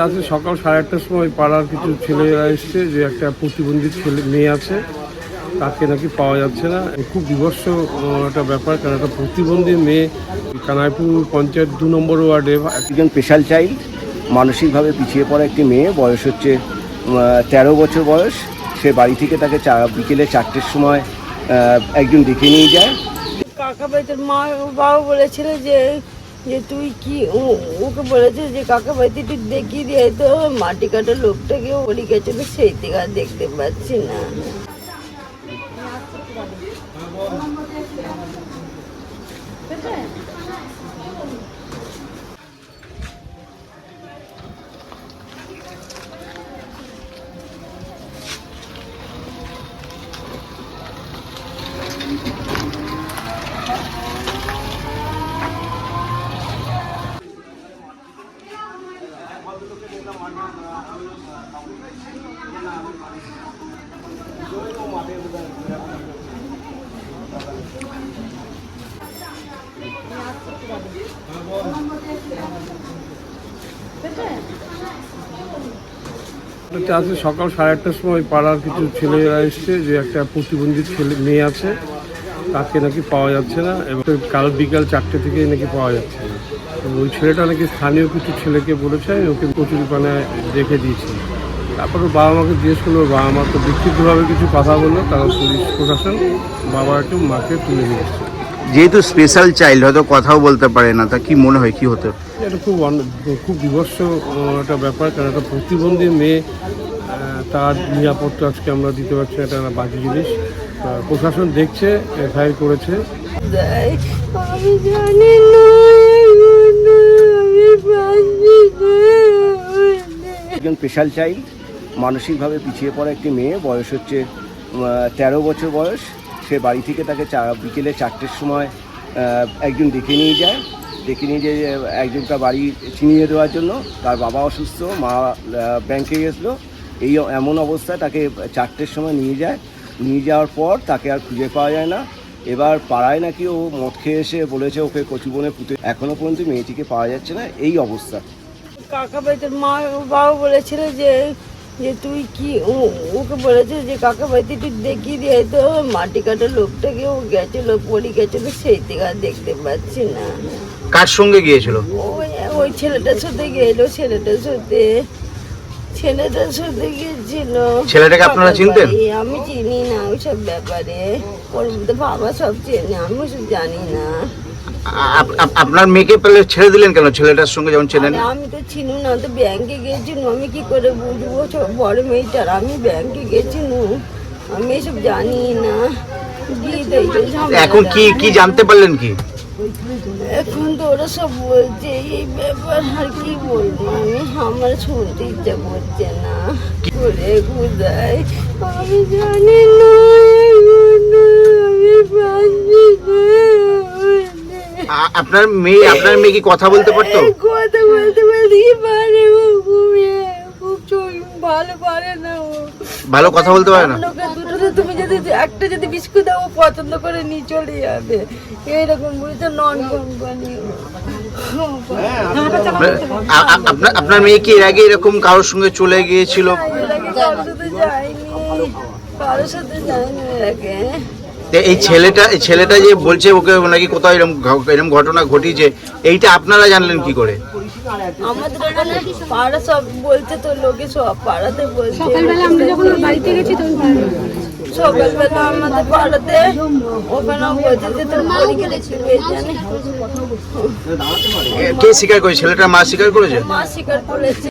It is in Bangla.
আজকে সকাল সাড়ে আটটার সময় পাড়ার কিছু ছেলেরা এসছে যে একটা প্রতিবন্ধী ছেলে মেয়ে আছে তাকে নাকি পাওয়া যাচ্ছে না। খুব বিভৎস একটা ব্যাপার কারণ একটা প্রতিবন্ধী মেয়ে কানাইপুর পঞ্চায়েত দু নম্বর ওয়ার্ডে একজন স্পেশাল চাইল্ড মানসিকভাবে পিছিয়ে পড়া একটি মেয়ে বয়স হচ্ছে তেরো বছর বয়স। সে বাড়ি থেকে তাকে চা- বিকেলে চারটের সময় একজন দেখে নিয়ে যায়। কাকা তোর মা বাবা বলেছিল যে যে তুই কি ও- ওকে বলেছে যে কাকা বাড়িতে তুই দেখিয়ে দিয়ে তো? মাটি কাটা লোকটাকে গেছে, তো সেই থেকে আর দেখতে পাচ্ছি না। আজকে সকাল সাড়ে আটটার সময় পাড়ার কিছু ছেলেরা এসছে, যে একটা প্রতিবন্ধী ছেলে মেয়ে আছে, তাকে নাকি পাওয়া যাচ্ছে না, এবং কাল বিকাল চারটে থেকে নাকি পাওয়া যাচ্ছে না। ওই ছেলেটা নাকি স্থানীয় কিছু ছেলেকে বলেছে, ওকে কচুরি পানায় রেখে দিয়েছে। তারপর বাবা মাকে জিজ্ঞেস করল বাবা মা তো বিক্ষিপ্তভাবে কিছু কথা বলল, তারা পুলিশ প্রশাসন বাবাকে মাকে তুলে নিয়ে এসছে। যেহেতু স্পেশাল চাইল্ড হয়তো কথাও বলতে পারে না তা কি মনে হয় কি হতো? এটা খুব খুব বিভৎস একটা ব্যাপার কারণ একটা প্রতিবন্ধী মেয়ে তার নিরাপত্তা আজকে আমরা দিতে পারছি এটা একটা বাজে জিনিস। প্রশাসন দেখছে এফআইআর করেছে। আমি জানি না। একজন স্পেশাল চাইল্ড মানসিকভাবে পিছিয়ে পড়া একটি মেয়ে বয়স হচ্ছে তেরো বছর বয়স। সে বাড়ি থেকে তাকে চা- বিকেলে চারটের সময় একজন ডেকে নিয়ে যায়। ডেকে নিয়ে যে একজনটা বাড়ি চিনিয়ে দেওয়ার জন্য। তার বাবা অসুস্থ, মা ব্যাংকে গেছিল। এই এমন অবস্থায় তাকে চারটের সময় নিয়ে যায়। নিয়ে যাওয়ার পর তাকে আর খুঁজে পাওয়া যায় না। এবার পাড়ায় নাকি ও মদ খেয়ে এসে বলেছে ওকে কচুবনে পুঁতে। এখনও পর্যন্ত মেয়েটিকে পাওয়া যাচ্ছে না। এই অবস্থা। কাকা তোর মা, বাবা বলেছিল যে যে তুই কি ও- ওকে বলেছে যে কাকা তুই একটু দেখিয়ে দিয়ে তো। মাটি কাটা লোকটাকে ও গেছিল পড়ে গেছিল সেই থেকে আর দেখতে পাচ্ছি না। কার সঙ্গে গিয়েছিল? ওই ওই ছেলেটার সাথে গেলো ছেলেটার সাথে ছেলেটার সাথে গেছিল ছেলেটাকে আপনারা চিনতেন? আমি চিনি না ওইসব ব্যাপারে। ওর মধ্যে বাবা সব চেনে আমি ওসব জানি না। আপনার মেয়েকে পেলে ছেড়ে দিলেন কেন? ছেলেটার সঙ্গে যেমন ছিলেন? আমি তো চিনু না তো ব্যাংকে গেছিনু আমি কি করে বুঝব? বড় মেয়েটার আমি ব্যাংকে গেছিনু আমি এসব জানি না। এখন কি কি জানতে পারলেন কি? এখন তো ওরা সব বলছে এই ব্যাপার আর কি বলব আমি? আমার শুনতে ইচ্ছা করছে না। করে কোথায় আমি জানি না এগুলো, আমি পাচ্ছি না আ- আপনার মেয়ে আপনার মেয়ে কি কথা বলতে পারতো? কথা বলতে বলতে কি পারে ও? ভালো পারে না ও। ভালো কথা বলতে পারে না? দুটোতে তুমি যদি একটা যদি বিস্কুট দাও পছন্দ করে নিয়ে চলে যাবে। এইরকম বুঝতে নন কোম্পানি আপনার আপনার মেয়ে কি এর আগে এরকম কারোর সঙ্গে চলে গিয়েছিল? কারোর সাথে যায়নি। কারোর সাথে যায়নি এর আগে। তো এই ছেলেটা এই ছেলেটা যে বলছে ওকে নাকি কোথাও এরকম ঘ- এরকম ঘটনা ঘটিয়েছে এইটা আপনারা জানলেন কি করে? আমাদের পাড়া সব বলছে তো লোকে সব পাড়াতে বলছে। সকালবেলা আমরা যখন বাড়িতে গেছি তখন সকালবেলা আমাদের পাড়াতে ওখানে বলছে যে তোর পরীক্ষা দেখতে কে স্বীকার করে ছেলেটার মা স্বীকার করেছে? মা স্বীকার করেছে।